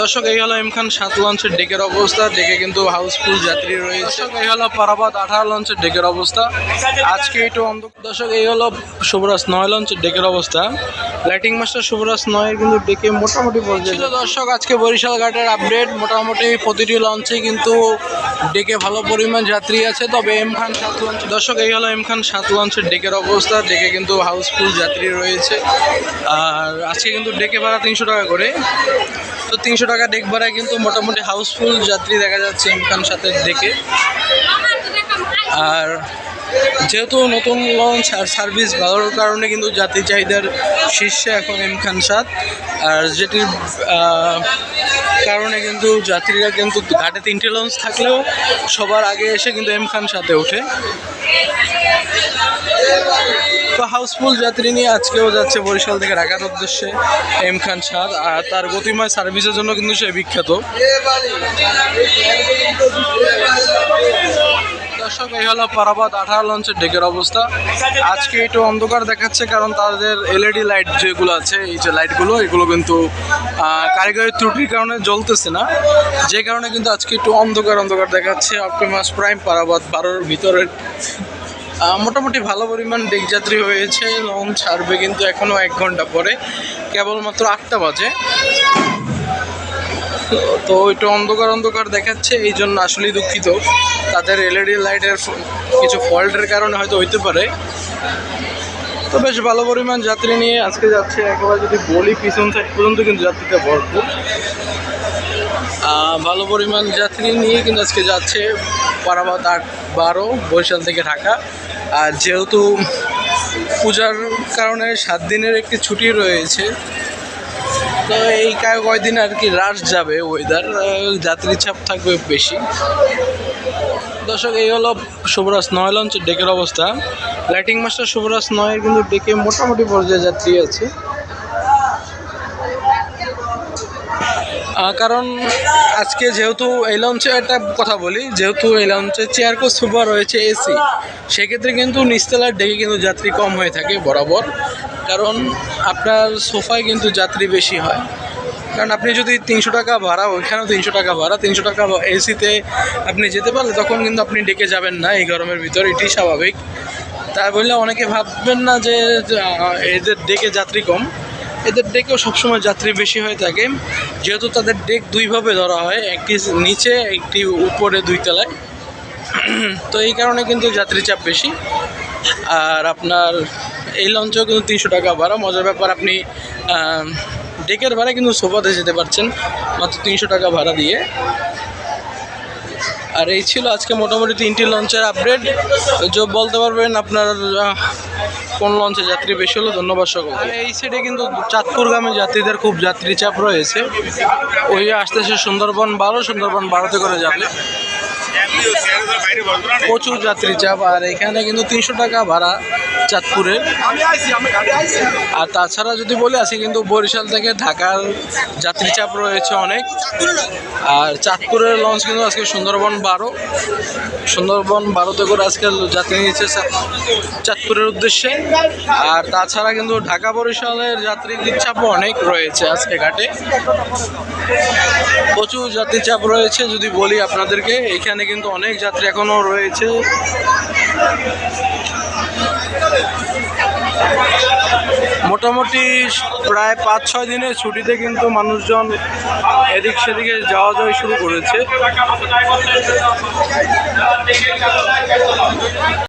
দর্শক, এই হলো এমখান সাত লঞ্চের ডেকের অবস্থা। ডেকে কিন্তু হাউসফুল যাত্রী রয়েছে। এই হলো পারাবাদ আঠারো লঞ্চের ডেকের অবস্থা। আজকে একটু অন্ধ দর্শক, এই হলো শুভরাজ নয় লঞ্চের ডেকের অবস্থা। লাইটিং মাস্টার শুভরাজ নয়ের কিন্তু ডেকে মোটামুটি পর্যায়ে দর্শক, আজকে বরিশাল ঘাটের আপডেট মোটামুটি প্রতিটি লঞ্চে কিন্তু ডেকে ভালো পরিমাণ যাত্রী আছে। তবে এম খান সাত লঞ্চ দর্শক, এই হলো এম খান সাত লঞ্চের ডেকের অবস্থা। ডেকে কিন্তু হাউসফুল যাত্রী রয়েছে। আর আজকে কিন্তু ডেকে ভাড়া তিনশো টাকা করে। তো তিনশো টাকা ডেক ভাড়ায় কিন্তু মোটামুটি হাউসফুল যাত্রী দেখা যাচ্ছে এম খান সাথের ডেকে আর যেহেতু নতুন লঞ্চ আর সার্ভিস ভালোর কারণে কিন্তু যাত্রী চাহিদার শীর্ষে এখন এম খান সাত আর যেটির কারণে কিন্তু যাত্রীরা কিন্তু ঘাটে তিনটে লঞ্চ থাকলেও সবার আগে এসে কিন্তু এম খান সাথে ওঠে। তো হাউসফুল যাত্রী নিয়ে আজকেও যাচ্ছে বরিশাল থেকে ঢাকার উদ্দেশ্যে এম খান সাদ, আর তার গতিময় সার্ভিসের জন্য কিন্তু সে বিখ্যাত। দর্শক, এই হলো পারাবাদ আঠারো লঞ্চের ডেকের অবস্থা। আজকে একটু অন্ধকার দেখাচ্ছে কারণ তাদের এলইডি লাইট যেগুলো আছে, এই যে লাইটগুলো এগুলো কিন্তু কারিগরি ত্রুটির কারণে জ্বলতেছে না। যে কারণে কিন্তু আজকে একটু অন্ধকার অন্ধকার দেখাচ্ছে অক্টোমাস প্রাইম পারাবাদ বারোর ভিতরের। মোটামুটি ভালো পরিমাণ ডেক যাত্রী হয়েছে। লঞ্চ ছাড়বে কিন্তু এখনও এক ঘণ্টা পরে। কেবলমাত্র আটটা বাজে। তো- একটু অন্ধকার অন্ধকার দেখাচ্ছে, এই জন্য আসলেই দুঃখিত। তাদের এলইডি লাইটের কিছু ফল্টের কারণে হয়তো হইতে পারে। তো বেশ ভালো পরিমাণ যাত্রী নিয়ে আজকে যাচ্ছে। একেবারে যদি বলি পিছন সাইড পর্যন্ত কিন্তু যাত্রীতে ভরপুর। ভালো পরিমাণ যাত্রী নিয়ে কিন্তু আজকে যাচ্ছে। পারাবাদ আট বারো, বরিশাল থেকে ঢাকা। আর যেহেতু পূজার কারণে সাত দিনের একটি ছুটি রয়েছে, তো এই কয়দিন আর কি হ্রাস যাবে ওয়েদার যাত্রী চাপ থাকবে বেশি। দর্শক, এই হলো শুভরাজ নয় লঞ্চের ডেকের অবস্থা। লাইটিং মাস্টার শুভরাজ নয়ের কিন্তু ডেকে মোটামুটি পর্যায়ে যাত্রী আছে। কারণ আজকে যেহেতু এই লঞ্চে একটা কথা বলি, যেহেতু এই লঞ্চে চেয়ার কোচ সুপার রয়েছে এসি সেক্ষেত্রে কিন্তু নিচতলার ডেকে কিন্তু যাত্রী কম হয়ে থাকে বরাবর। কারণ আপনার সোফায় কিন্তু যাত্রী বেশি হয়। কারণ আপনি যদি তিনশো টাকা ভাড়া, ওইখানেও তিনশো টাকা ভাড়া, তিনশো টাকা এসিতে আপনি যেতে পারলে তখন কিন্তু আপনি ডেকে যাবেন না এই গরমের ভিতর, এটি স্বাভাবিক। তা বললে অনেকে ভাববেন না যে এদের ডেকে যাত্রী কম। এদের ডেকেও সবসময় যাত্রী বেশি হয়ে থাকে। যেহেতু তাদের ডেক দুইভাবে ধরা হয়, একটি নিচে, একটি উপরে দুই তলায়। তো এই কারণে কিন্তু যাত্রী চাপ বেশি। আর আপনার এই লঞ্চেও কিন্তু তিনশো টাকা ভাড়া। মজার ব্যাপার, আপনি ডেকের ভাড়া কিন্তু সোফাতে যেতে পারছেন। মাত্র তিনশো টাকা ভাড়া দিয়ে। আর এই ছিল আজকে মোটামুটি তিনটি লঞ্চের আপডেট। যে বলতে পারবেন আপনার কোন লঞ্চে যাত্রী বেশি হলো? ধন্যবাদ সকল এই সাইডে কিন্তু চাঁদপুরগামী যাত্রীদের খুব যাত্রী চাপ রয়েছে। ওই আসতেছে সুন্দরবন বারো সুন্দরবন বারোতে করে যাবে। প্রচুর যাত্রী চাপ, আর এখানে কিন্তু তিনশো টাকা ভাড়া চাঁদপুরের। আর তাছাড়া যদি বলি আছে কিন্তু বরিশাল থেকে ঢাকার যাত্রী চাপ রয়েছে অনেক। আর চাঁদপুরের লঞ্চ কিন্তু আজকে সুন্দরবন বারো। সুন্দরবন বারোতে করে আজকে যাত্রী নিয়েছে চাঁদপুরের উদ্দেশ্যে। আর তাছাড়া কিন্তু ঢাকা বরিশালের যাত্রীর চাপও অনেক রয়েছে আজকে ঘাটে। প্রচুর যাত্রী চাপ রয়েছে যদি বলি আপনাদেরকে, এখানে কিন্তু অনেক যাত্রী এখনও রয়েছে। মোটামুটি প্রায় পাঁচ ছয় দিনের ছুটিতে কিন্তু মানুষজন এদিক সেদিকে যাওয়া যাওয়া শুরু করেছে।